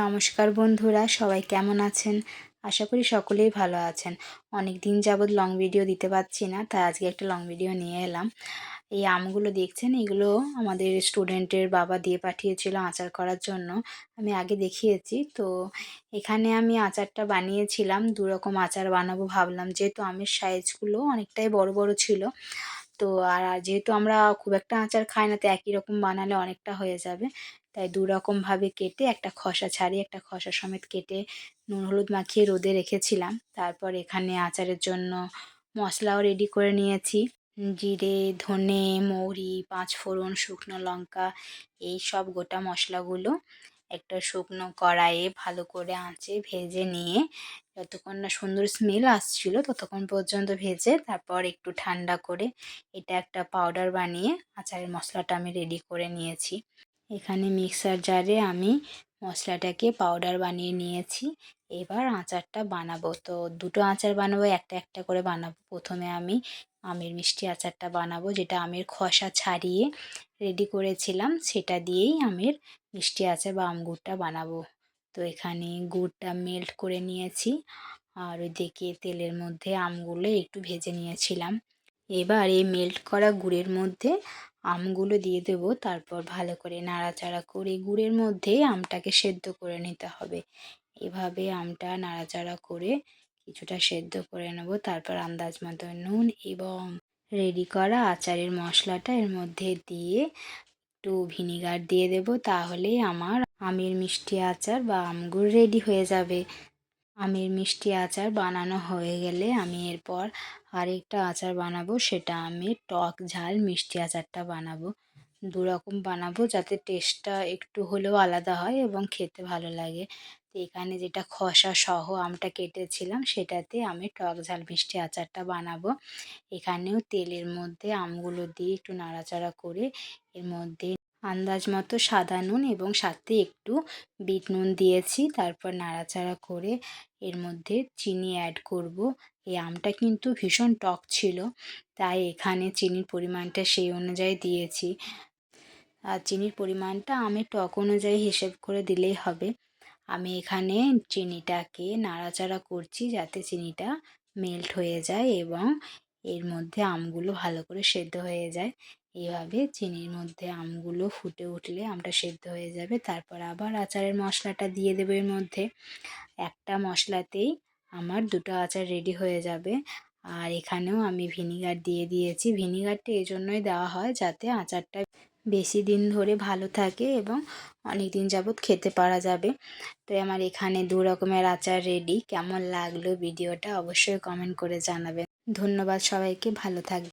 নমস্কার বন্ধুরা, সবাই কেমন আছেন? আশা করি সকলেই ভালো আছেন। অনেক দিন যাবৎ লং ভিডিও দিতে পারছি না, তাই আজকে একটা লং ভিডিও নিয়ে এলাম। এই আমগুলো দেখছেন? এগুলো আমাদের স্টুডেন্টের বাবা দিয়ে পাঠিয়েছিল আচার করার জন্য। আমি আগে দেখিয়েছি, তো এখানে আমি আচারটা বানিয়েছিলাম দু রকম আচার বানাবো ভাবলাম। যেহেতু আমের সাইজগুলো অনেকটাই বড় বড় ছিল তো আর যেহেতু আমরা খুব একটা আচার খাই না, তো একই রকম বানালে অনেকটা হয়ে যাবে। তাই দু রকমভাবে কেটে একটা খসা ছাড়িয়ে একটা খসা সমেত কেটে নুন, হলুদ মাখিয়ে রোদে রেখেছিলাম। তারপর এখানে আচারের জন্য মশলাও রেডি করে নিয়েছি। জিরে, ধনে, মৌরি, পাঁচফোড়ন, শুকনো লঙ্কা, এই সব গোটা মশলাগুলো একটা শুকনো কড়াইয়ে ভালো করে আঁচে ভেজে নিয়ে যতক্ষণ না সুন্দর স্মেল আসছিল ততক্ষণ পর্যন্ত ভেজে তারপর একটু ঠান্ডা করে এটা একটা পাউডার বানিয়ে আচারের মশলাটা আমি রেডি করে নিয়েছি। এখানে মিক্সার জারে আমি মশলাটাকে পাউডার বানিয়ে নিয়েছি। এবার আচারটা বানাবো। তো দুটো আচার বানাবো, একটা একটা করে বানাবো। প্রথমে আমি আমের মিষ্টি আচারটা বানাবো, যেটা আমের খসা ছাড়িয়ে রেডি করেছিলাম, সেটা দিয়েই আমের মিষ্টি আচার বা আম গুড়টা বানাবো। তো এখানে গুড়টা মেল্ট করে নিয়েছি, আর ওইদিকে তেলের মধ্যে আমগুলো একটু ভেজে নিয়েছিলাম। এবার এই মেল্ট করা গুড়ের মধ্যে আমগুলো দিয়ে দেবো, তারপর ভালো করে নাড়াচাড়া করে গুড়ের মধ্যে আমটাকে সেদ্ধ করে নিতে হবে। এভাবে আমটা নাড়াচাড়া করে কিছুটা সেদ্ধ করে নেব। তারপর আন্দাজ মতো নুন এবং রেডি করা আচারের মশলাটা এর মধ্যে দিয়ে একটু ভিনিগার দিয়ে দেব। তাহলে আমার আমের মিষ্টি আচার বা আমগুড় রেডি হয়ে যাবে। আমের মিষ্টি আচার বানানো হয়ে গেলে আমি এরপর আরেকটা আচার বানাবো। সেটা আমি টক ঝাল মিষ্টি আচারটা বানাবো। দু রকম বানাবো যাতে টেস্টটা একটু হলেও আলাদা হয় এবং খেতে ভালো লাগে। তো এখানে যেটা খসা সহ আমটা কেটেছিলাম সেটাতে আমি টক ঝাল মিষ্টি আচারটা বানাবো। এখানেও তেলের মধ্যে আমগুলো দিয়ে একটু নাড়াচাড়া করে এর মধ্যে আন্দাজ মতো সাদা নুন এবং সাথে একটু বিট নুন দিয়েছি। তারপর নাড়াচাড়া করে এর মধ্যে চিনি অ্যাড করব। এই আমটা কিন্তু ভীষণ টক ছিল, তাই এখানে চিনির পরিমাণটা সেই অনুযায়ী দিয়েছি। আর চিনির পরিমাণটা আমি টক অনুযায়ী হিসেব করে দিলেই হবে। আমি এখানে চিনিটাকে নাড়াচাড়া করছি যাতে চিনিটা মেল্ট হয়ে যায় এবং এর মধ্যে আমগুলো ভালো করে সেদ্ধ হয়ে যায়। এইভাবে চিনির মধ্যে আমগুলো ফুটে উঠলে আমটা সেদ্ধ হয়ে যাবে। তারপর আবার আচারের মশলাটা দিয়ে দেবে এর মধ্যে। একটা মশলাতেই আমার দুটো আচার রেডি হয়ে যাবে। আর এখানেও আমি ভিনিগার দিয়ে দিয়েছি। ভিনিগারটা এই জন্যই দেওয়া হয় যাতে আচারটা বেশি দিন ধরে ভালো থাকে এবং অনেক দিন যাবৎ খেতে পারা যাবে। তো আমার এখানে দু রকমের আচার রেডি কেমন লাগল ভিডিওটা অবশ্যই কমেন্ট করে জানাবেন। ধন্যবাদ সবাইকে, ভালো থাকবে